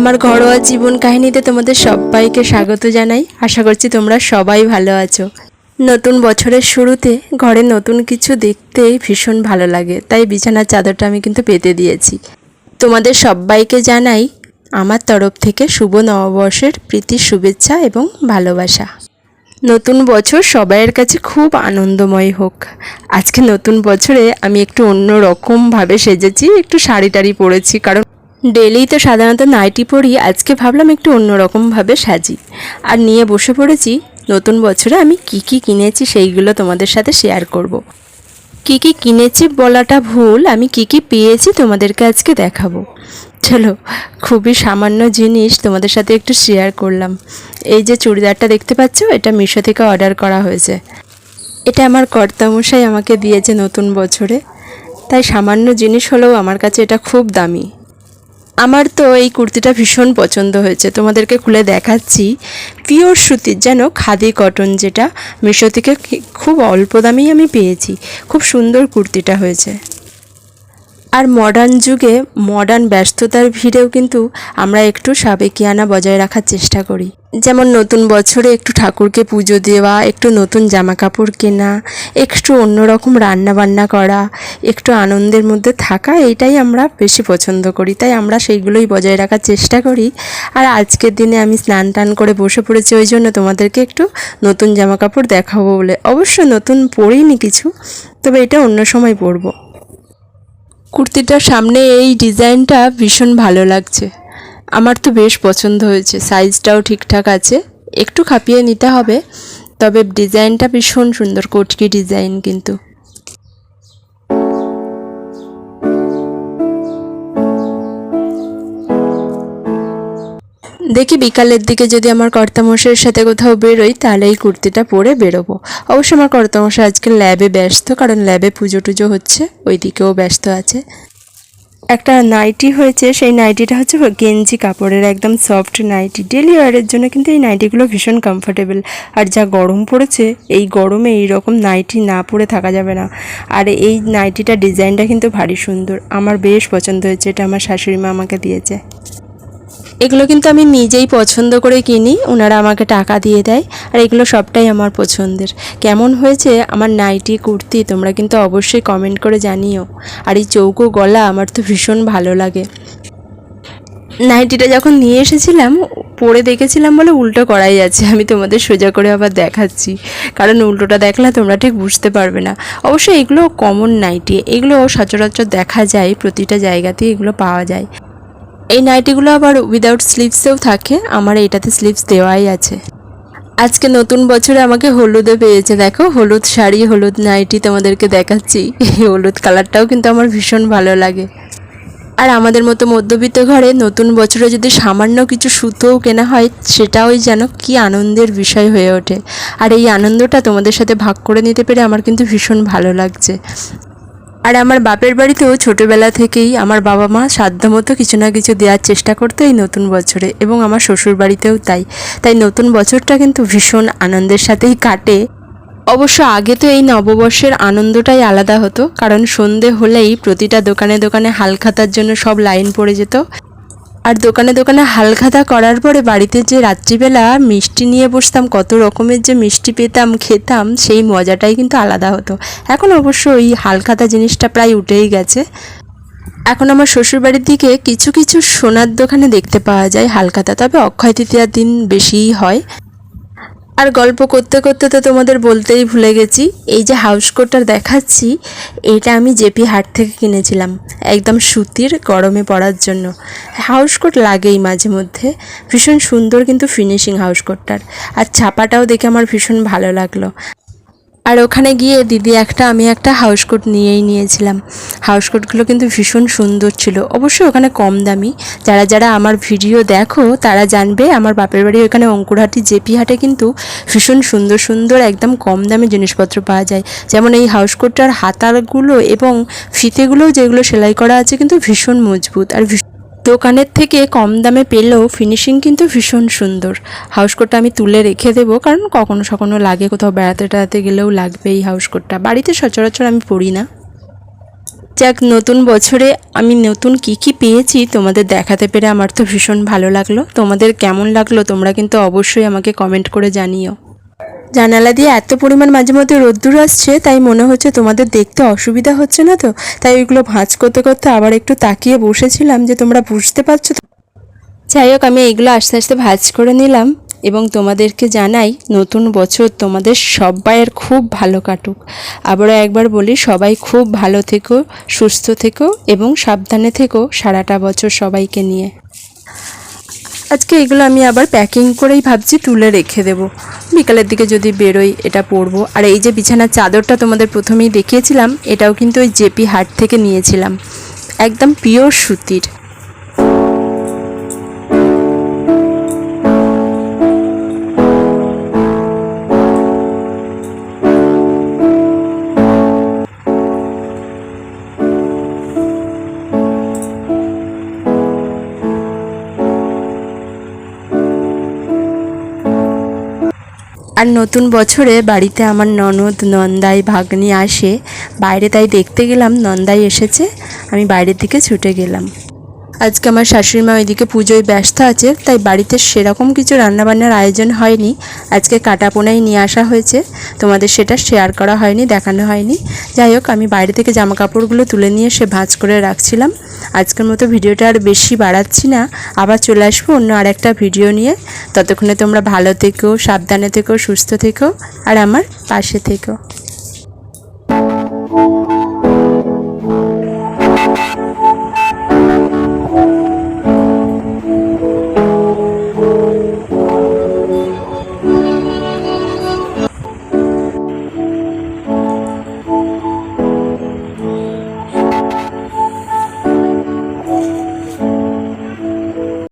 আমার ঘরোয়া জীবন কাহিনীতে তোমাদের সবাইকে স্বাগত জানাই। আশা করছি তোমরা সবাই ভালো আছো। নতুন বছরের শুরুতে ঘরে নতুন কিছু দেখতে ভীষণ ভালো লাগে। তাই বিছানার চাদরটা আমি কিন্তু পেতে দিয়েছি। তোমাদের সবাইকে জানাই আমার তরফ থেকে শুভ নববর্ষের প্রীতির শুভেচ্ছা এবং ভালোবাসা। নতুন বছর সবাইয়ের কাছে খুব আনন্দময় হোক। আজকে নতুন বছরে আমি একটু অন্য রকমভাবে সেজেছি, একটু শাড়ি টাড়ি পরেছি, কারণ ডেলি তো সাধারণত নাইটি পরি আজকে ভাবলাম একটু অন্যরকমভাবে সাজি। আর নিয়ে বসে পড়েছি, নতুন বছরে আমি কি কি কিনেছি সেইগুলো তোমাদের সাথে শেয়ার করব। কি কি কিনেছি বলাটা ভুল, আমি কি কি পেয়েছি তোমাদেরকে আজকে দেখাবো। চলো, খুবই সামান্য জিনিস তোমাদের সাথে একটু শেয়ার করলাম। এই যে চুড়িদারটা দেখতে পাচ্ছ, এটা মিশো থেকে অর্ডার করা হয়েছে। এটা আমার কর্তামশাই আমাকে দিয়েছে নতুন বছরে। তাই সামান্য জিনিস হলেও আমার কাছে এটা খুব দামি। আমার তো এই কুর্তিটা ভীষণ পছন্দ হয়েছে। তোমাদেরকে খুলে দেখাচ্ছি। পিওর সুতির যেন খাদি কটন যেটা মিশো থেকে খুব অল্প দামেই আমি পেয়েছি। খুব সুন্দর কুর্তিটা হয়েছে। আর মডার্ন যুগে মডার্ন ব্যস্ততার ভিড়েও কিন্তু আমরা একটু সাবেকিয়ানা বজায় রাখার চেষ্টা করি। যেমন নতুন বছরে একটু ঠাকুরকে পুজো দেওয়া, একটু নতুন জামা কাপড় কেনা, একটু অন্যরকম রান্না বান্না করা, একটু আনন্দের মধ্যে থাকা, এইটাই আমরা বেশি পছন্দ করি। তাই আমরা সেইগুলোই বজায় রাখার চেষ্টা করি। আর আজকের দিনে আমি স্নান টান করে বসে পড়েছি, ওই জন্য তোমাদেরকে একটু নতুন জামা কাপড় দেখাবো বলে। অবশ্য নতুন পরিনি কিছু, তবে এটা অন্য সময় পরবো। কুর্তিটার সামনে এই ডিজাইনটা ভীষণ ভালো লাগছে। আমার তো বেশ পছন্দ হয়েছে, সাইজটাও ঠিকঠাক আছে, একটু খাপিয়ে নিতে হবে, তবে ডিজাইনটা ভীষণ সুন্দর, কটকি ডিজাইন কিন্তু। দেখি বিকালের দিকে যদি আমার কর্তামশাইয়ের সাথে কোথাও বেরোই, তাহলে এই কুর্তিটা পরে বেরোবো। অবশ্য আমার কর্তামশাই আজকে ল্যাবে ব্যস্ত, কারণ ল্যাবে পুজো টুজো হচ্ছে ওই দিকেও ব্যস্ত আছে। একটা নাইটি হয়েছে, সেই নাইটিটা হচ্ছে গেঞ্জি কাপড়ের, একদম সফট নাইটি। ডেলি ওয়ারের জন্য কিন্তু এই নাইটিগুলো ভীষণ কমফোর্টেবল আর যা গরম পড়েছে, এই গরমে এই রকম নাইটি না পরে থাকা যাবে না। আর এই নাইটিটা ডিজাইনটা কিন্তু ভারী সুন্দর। আমার বেশ পছন্দ হয়েছে, এটা আমার শাশুড়ি মা আমাকে দিয়েছে। এগুলো কিন্তু আমি নিজেই পছন্দ করে কিনি, ওনারা আমাকে টাকা দিয়ে দেয়, আর এগুলো সবটাই আমার পছন্দের। কেমন হয়েছে? আমার নাইটি, কুর্তি, তোমরা কিন্তু অবশ্যই কমেন্ট করে জানিও। আর এই চৌকো গলা, আমার তো ভীষণ ভালো লাগে। নাইটিটা যখন নিয়ে এসেছিলাম, পরে দেখেছিলাম বলে উল্টো করাই আছে আমি তোমাদের সোজা করে আবার দেখাচ্ছি। কারণ উল্টোটা দেখলে তোমরা ঠিক বুঝতে পারবে না। অবশ্যই এগুলো কমন নাইটি, এগুলো সচরাচর দেখা যায়, প্রতিটা জায়গাতেই এগুলো পাওয়া যায়। এই নাইটিগুলো আবার উইদাউট স্লিভসেও থাকে। আমার এটাতে স্লিভস দেওয়াই আছে। আজকে নতুন বছরে আমাকে হলুদে পেয়েছে। দেখো, হলুদ শাড়ি, হলুদ নাইটি তোমাদেরকে দেখাচ্ছি। এই হলুদ কালারটাও কিন্তু আমার ভীষণ ভালো লাগে। আর আমাদের মতো মধ্যবিত্ত ঘরে নতুন বছরে যদি সামান্য কিছু সুতোও কেনা হয়, সেটাও যেন কি আনন্দের বিষয় হয়ে ওঠে। আর এই আনন্দটা তোমাদের সাথে ভাগ করে নিতে পেরে আমার কিন্তু ভীষণ ভালো লাগছে। আর আমার বাপের বাড়িতেও ছোটোবেলা থেকেই আমার বাবা মা সাধ্যমতো কিছু না কিছু দেওয়ার চেষ্টা করতো এই নতুন বছরে এবং আমার শ্বশুর বাড়িতেও তাই। তাই নতুন বছরটা কিন্তু ভীষণ আনন্দের সাথেই কাটে। অবশ্য আগে তো এই নববর্ষের আনন্দটাই আলাদা হতো, কারণ সন্ধে হলেই প্রতিটা দোকানে দোকানে হালখাতার জন্য সব লাইন পড়ে যেত। আর দোকানে দোকানে হালখাতা করার পরে বাড়িতে যে রাত্রিবেলা মিষ্টি নিয়ে বসতাম, কত রকমের যে মিষ্টি পেতাম, খেতাম, সেই মজাটাই কিন্তু আলাদা হতো। এখন অবশ্য ওই হালখাতা জিনিসটা প্রায় উঠেই গেছে। এখন আমার শ্বশুরবাড়ির দিকে কিছু কিছু সোনার দোকানে দেখতে পাওয়া যায় হালখাতা, তবে অক্ষয় তৃতীয়ার দিন বেশিই হয়। আর গল্প করতে করতে তো তোমাদের বলতেই ভুলে গেছি। এই যে হাউস কোটটা দেখাচ্ছি, এটা আমি জেপি হাট থেকে কিনেছিলাম, একদম সুতির গরমে পড়ার জন্য। হাউস কোট লাগেই মাঝে মধ্যে, ভীষণ সুন্দর কিন্তু ফিনিশিং হাউস কোটটার আর ছাপাটাও দেখে আমার ভীষণ ভালো লাগল। আর ওখানে গিয়ে দিদি একটা, আমি একটা হাউস কোট নিয়েই নিয়েছিলাম। হাউস কোটগুলো কিন্তু ভীষণ সুন্দর ছিল। অবশ্যই ওখানে কম দামি। যারা যারা আমার ভিডিও দেখো, তারা জানবে আমার বাপের বাড়ি ওখানে অঙ্কুরহাটি, জেপি হাটে কিন্তু ভীষণ সুন্দর সুন্দর একদম কম দামে জিনিসপত্র পাওয়া যায়। যেমন এই হাউস কোটটার হাতাগুলো এবং ফিতেগুলো যেগুলো সেলাই করা আছে কিন্তু ভীষণ মজবুত। আর ভীষণ দোকানের থেকে কম দামে পেলেও ফিনিশিং কিন্তু ভীষণ সুন্দর। হাউস কোটটা আমি তুলে রেখে দেবো, কারণ কখনো সখনো লাগে কোথাও বেড়াতে টেড়াতে গেলেও লাগবে এই হাউস কোটটা বাড়িতে সচরাচর আমি পরি না। যাক, নতুন বছরে আমি নতুন কি কি পেয়েছি তোমাদের দেখাতে পেরে আমার তো ভীষণ ভালো লাগল। তোমাদের কেমন লাগল তোমরা কিন্তু অবশ্যই আমাকে কমেন্ট করে জানিও। জানালা দিয়ে এত পরিমাণ মাঝে মধ্যে রোদ্দুর আসছে, তাই মনে হচ্ছে তোমাদের দেখতে অসুবিধা হচ্ছে না তো? তাই ওইগুলো ভাঁজ করতে করতে আবার একটু তাকিয়ে বসেছিলাম যে তোমরা বুঝতে পারছ তো? যাই হোক, আমি এগুলো আস্তে আস্তে ভাজ করে নিলাম এবং তোমাদেরকে জানাই নতুন বছর তোমাদের সবাইয়ের খুব ভালো কাটুক। আবারও একবার বলি, সবাই খুব ভালো থেকো, সুস্থ থেকো এবং সাবধানে থেকো সারাটা বছর সবাইকে নিয়ে। আজকে এগুলো আমি আবার প্যাকিং করেই ভাবছি, তুলে রেখে দেবো। বিকালের দিকে যদি বেরোই, এটা পরবো। আর এই যে বিছানার চাদরটা তোমাদের প্রথমেই দেখিয়েছিলাম, এটাও কিন্তু ওই জেপি হাট থেকে নিয়েছিলাম। একদম পিওর সুতির। আর নতুন বছরে বাড়িতে আমার ননদ, নন্দাই ভাগ্নি আসে। বাইরে তাই দেখতে গেলাম, নন্দাই এসেছে। আমি বাইরের দিকে ছুটে গেলাম। আজকে আমার শাশুড়ি মা ওইদিকে পুজোয় ব্যস্ত আছে, তাই বাড়িতে সেরকম কিছু রান্নাবান্নার আয়োজন হয়নি। আজকে কাটাপোনাই নিয়ে আসা হয়েছে, তোমাদের সেটা শেয়ার করা হয়নি, দেখানো হয়নি। যাই হোক, আমি বাইরে থেকে জামা কাপড়গুলো তুলে নিয়ে সে ভাঁজ করে রাখছিলাম। আজকের মতো ভিডিওটা আর বেশি বাড়াচ্ছি না, আবার চলে আসব অন্য আরেকটা ভিডিও নিয়ে। ততক্ষণে তোমরা ভালো থেকো, সাবধানে থেকো, সুস্থ থেকো, আর আমার পাশে থেকো।